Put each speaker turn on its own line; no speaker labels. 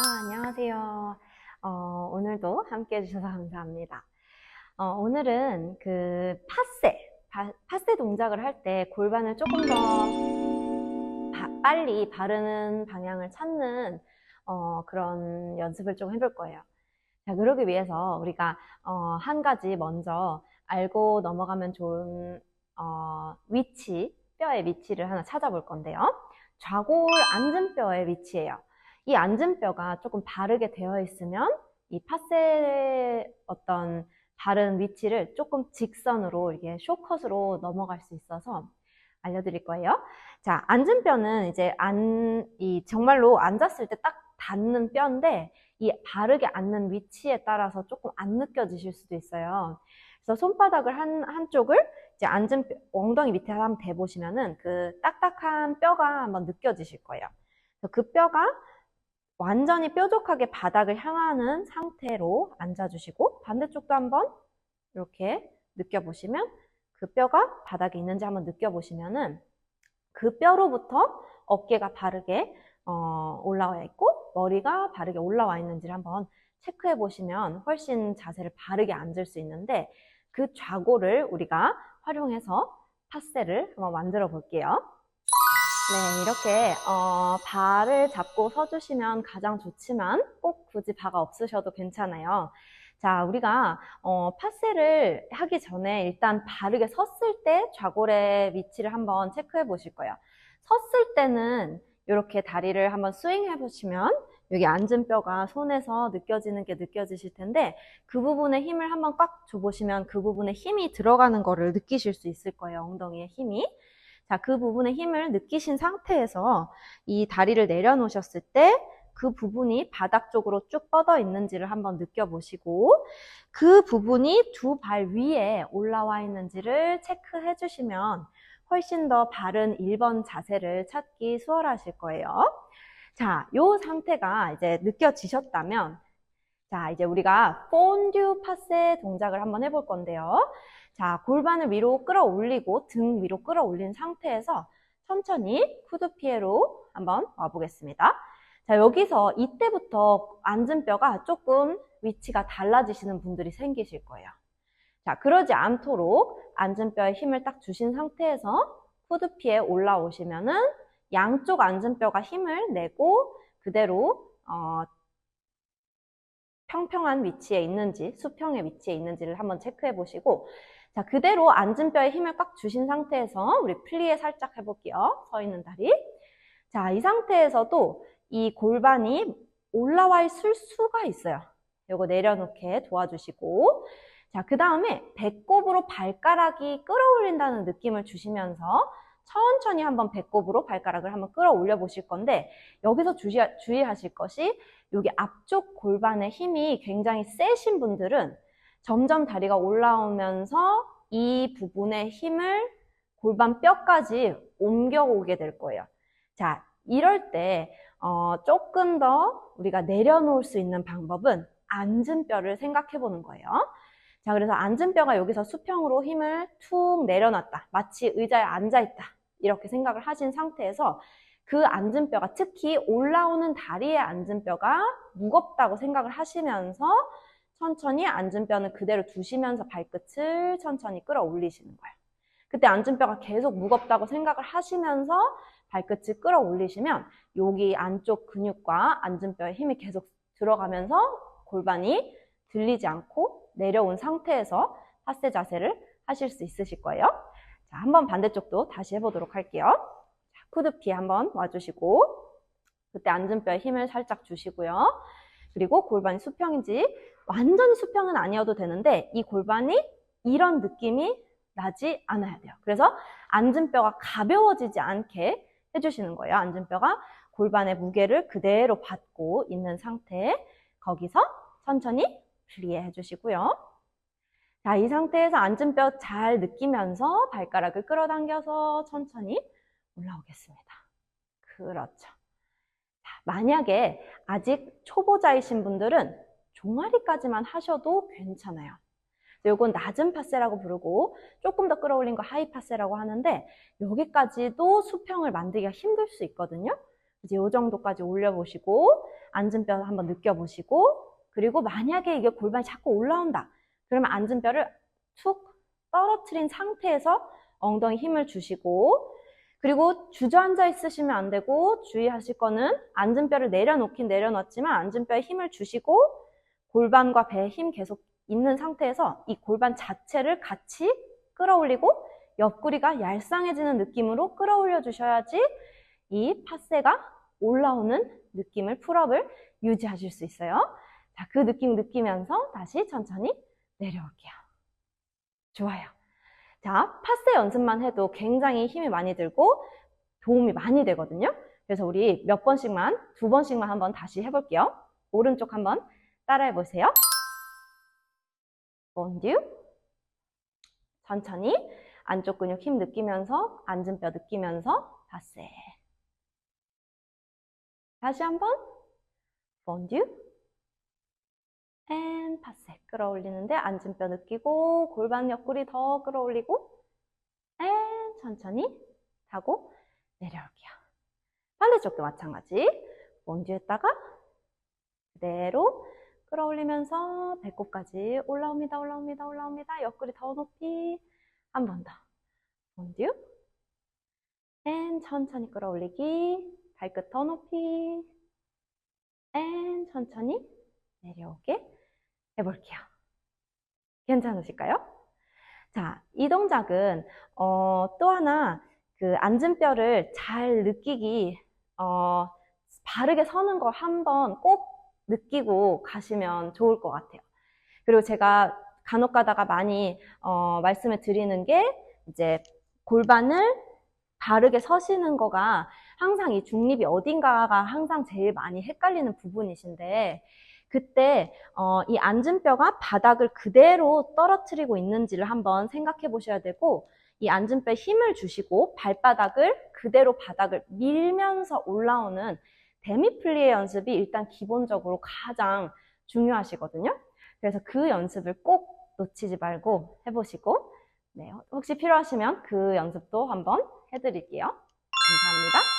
아, 안녕하세요. 어, 오늘도 함께 해주셔서 감사합니다. 어, 오늘은 그 파세, 파, 파세 동작을 할 때 골반을 조금 더 바- 빨리 바르는 방향을 찾는 어, 그런 연습을 좀 해볼 거예요. 자, 그러기 위해서 우리가 어, 한 가지 먼저 알고 넘어가면 좋은 어, 위치, 뼈의 위치를 하나 찾아볼 건데요. 좌골 앉은 뼈의 위치예요. 이 앉은 뼈가 조금 바르게 되어 있으면 이 파세의 어떤 바른 위치를 조금 직선으로 이게 쇼컷으로 넘어갈 수 있어서 알려드릴 거예요. 자, 앉은 뼈는 이제 안, 이 정말로 앉았을 때 딱 닿는 뼈인데 이 바르게 앉는 위치에 따라서 조금 안 느껴지실 수도 있어요. 그래서 손바닥을 한, 한쪽을 이제 앉은 뼈, 엉덩이 밑에 한번 대보시면은 그 딱딱한 뼈가 한번 느껴지실 거예요. 그 뼈가 완전히 뾰족하게 바닥을 향하는 상태로 앉아주시고 반대쪽도 한번 이렇게 느껴보시면 그 뼈가 바닥에 있는지 한번 느껴보시면은 그 뼈로부터 어깨가 바르게 어, 올라와 있고 머리가 바르게 올라와 있는지를 한번 체크해 보시면 훨씬 자세를 바르게 앉을 수 있는데 그 좌골을 우리가 활용해서 파세를 한번 만들어 볼게요. 네, 이렇게 어, 발을 잡고 서주시면 가장 좋지만 꼭 굳이 바가 없으셔도 괜찮아요. 자, 우리가 어, 파세를 하기 전에 일단 바르게 섰을 때 좌골의 위치를 한번 체크해 보실 거예요. 섰을 때는 이렇게 다리를 한번 스윙해 보시면 여기 앉은 뼈가 손에서 느껴지는 게 느껴지실 텐데 그 부분에 힘을 한번 꽉 줘보시면 그 부분에 힘이 들어가는 거를 느끼실 수 있을 거예요. 엉덩이에 힘이. 자, 그 부분에 힘을 느끼신 상태에서 이 다리를 내려놓으셨을 때 그 부분이 바닥 쪽으로 쭉 뻗어 있는지를 한번 느껴보시고 그 부분이 두 발 위에 올라와 있는지를 체크해 주시면 훨씬 더 바른 1번 자세를 찾기 수월하실 거예요. 자, 요 상태가 이제 느껴지셨다면 자, 이제 우리가 폰듀 파세 동작을 한번 해볼 건데요. 자, 골반을 위로 끌어올리고 등 위로 끌어올린 상태에서 천천히 쿠드피에로 한번 와보겠습니다. 자, 여기서 이때부터 앉은 뼈가 조금 위치가 달라지시는 분들이 생기실 거예요. 자, 그러지 않도록 앉은 뼈에 힘을 딱 주신 상태에서 쿠드피에 올라오시면은 양쪽 앉은 뼈가 힘을 내고 그대로 어, 평평한 위치에 있는지 수평의 위치에 있는지를 한번 체크해 보시고 자 그대로 앉은 뼈에 힘을 꽉 주신 상태에서 우리 플리에 살짝 해볼게요. 서 있는 다리. 자 이 상태에서도 이 골반이 올라와 있을 수가 있어요. 요거 내려놓게 도와주시고. 자 그 다음에 배꼽으로 발가락이 끌어올린다는 느낌을 주시면서 천천히 한번 배꼽으로 발가락을 한번 끌어올려 보실 건데 여기서 주시, 주의하실 것이 여기 앞쪽 골반의 힘이 굉장히 세신 분들은 점점 다리가 올라오면서 이 부분의 힘을 골반 뼈까지 옮겨오게 될 거예요. 자, 이럴 때 어, 조금 더 우리가 내려놓을 수 있는 방법은 앉은 뼈를 생각해 보는 거예요. 자, 그래서 앉은 뼈가 여기서 수평으로 힘을 툭 내려놨다. 마치 의자에 앉아 있다. 이렇게 생각을 하신 상태에서 그 앉은 뼈가 특히 올라오는 다리에 앉은 뼈가 무겁다고 생각을 하시면서 천천히 앉은 뼈는 그대로 두시면서 발끝을 천천히 끌어올리시는 거예요. 그때 앉은 뼈가 계속 무겁다고 생각을 하시면서 발끝을 끌어올리시면 여기 안쪽 근육과 앉은 뼈에 힘이 계속 들어가면서 골반이 들리지 않고 내려온 상태에서 파세 자세를 하실 수 있으실 거예요. 자, 한번 반대쪽도 다시 해보도록 할게요. 자, 쿠드피 한번 와주시고, 그때 앉은 뼈에 힘을 살짝 주시고요. 그리고 골반이 수평인지, 완전히 수평은 아니어도 되는데, 이 골반이 이런 느낌이 나지 않아야 돼요. 그래서 앉은 뼈가 가벼워지지 않게 해주시는 거예요. 앉은 뼈가 골반의 무게를 그대로 받고 있는 상태, 거기서 천천히 플리에 해주시고요. 자, 이 상태에서 앉은 뼈 잘 느끼면서 발가락을 끌어당겨서 천천히 올라오겠습니다. 그렇죠. 자, 만약에 아직 초보자이신 분들은 종아리까지만 하셔도 괜찮아요. 이건 낮은 파세라고 부르고 조금 더 끌어올린 거 하이 파세라고 하는데 여기까지도 수평을 만들기가 힘들 수 있거든요. 이제 요 정도까지 올려보시고 앉은 뼈 한번 느껴보시고 그리고 만약에 이게 골반이 자꾸 올라온다. 그러면 앉은 뼈를 툭 떨어뜨린 상태에서 엉덩이 힘을 주시고 그리고 주저앉아 있으시면 안 되고 주의하실 거는 앉은 뼈를 내려놓긴 내려놨지만 앉은 뼈에 힘을 주시고 골반과 배에 힘 계속 있는 상태에서 이 골반 자체를 같이 끌어올리고 옆구리가 얄쌍해지는 느낌으로 끌어올려 주셔야지 이 파세가 올라오는 느낌을 풀업을 유지하실 수 있어요. 자, 그 느낌 느끼면서 다시 천천히 내려올게요. 좋아요. 자, 파세 연습만 해도 굉장히 힘이 많이 들고 도움이 많이 되거든요. 그래서 우리 몇 번씩만, 두 번씩만 한번 다시 해볼게요. 오른쪽 한번 따라해 보세요. 본듀. 천천히 안쪽 근육 힘 느끼면서 앉은 뼈 느끼면서 파세. 다시 한번 본듀. 앤 파세 끌어올리는데 앉은 뼈 느끼고 골반 옆구리 더 끌어올리고 앤 천천히 하고 내려올게요. 반대쪽도 마찬가지. 본듀 했다가 그대로 끌어올리면서 배꼽까지 올라옵니다, 올라옵니다, 올라옵니다. 옆구리 더 높이. 한 번 더. 본듀. 앤 천천히 끌어올리기. 발끝 더 높이. 앤 천천히 내려오게 해볼게요. 괜찮으실까요? 자, 이 동작은 어, 또 하나 그 앉은 뼈를 잘 느끼기 어, 바르게 서는 걸 한번 꼭 느끼고 가시면 좋을 것 같아요. 그리고 제가 간혹 가다가 많이 어, 말씀을 드리는 게 이제 골반을 바르게 서시는 거가 항상 이 중립이 어딘가가 항상 제일 많이 헷갈리는 부분이신데 그때 어, 이 앉은 뼈가 바닥을 그대로 떨어뜨리고 있는지를 한번 생각해 보셔야 되고 이 앉은 뼈에 힘을 주시고 발바닥을 그대로 바닥을 밀면서 올라오는 데미플리의 연습이 일단 기본적으로 가장 중요하시거든요. 그래서 그 연습을 꼭 놓치지 말고 해보시고 네, 혹시 필요하시면 그 연습도 한번 해드릴게요. 감사합니다.